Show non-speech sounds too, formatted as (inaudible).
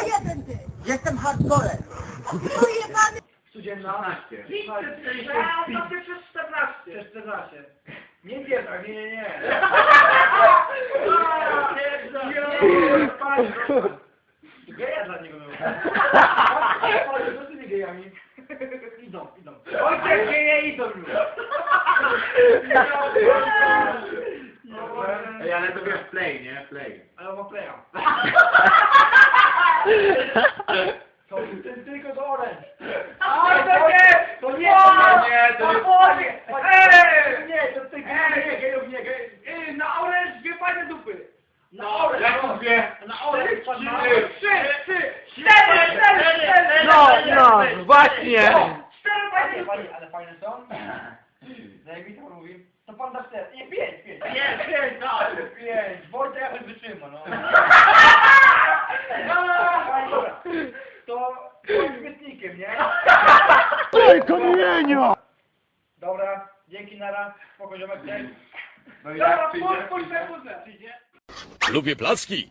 jeden ty! Jestem hardcorem. Pojebany! Studzienna? 16. A, Ja to ty przez 14. Przez 14. Nie wiem, nie, nie, nie. Geja dla niego był. Ojciec, co z tymi gejami? Idą, idą. Ojciec, geje idą już. Ej, ale to wiesz, play, nie? Play. Ale ma playa. (laughs) To ten tylko do orange. A, to nie! To nie, O, to nie, to nie. To nie, Ej! nie, to tylko nie, gejów nie, gej. Ej, na orange dwie fajne dupy. Na orange. Jak to dwie? Na orange. Trzy, trzy, Cztery, cztery, cztery. No, no, właśnie. Cztery fajne dupy. Ale fajne są? (clears throat) Zajebista mówi. To pan da cztery. Nie, pięć, pięć. Nie, pięć, tak. Pięć. Wojtek jakoś wytrzyma, (laughs) no. Dobra. To bądź śmietnikiem, nie? Ty kamienio! Dobra, dzięki nara. Spoko, ziomek, cześć. No i Dobra, jak przyjdzie? pójdź. Przyjdzie? Lubię placki.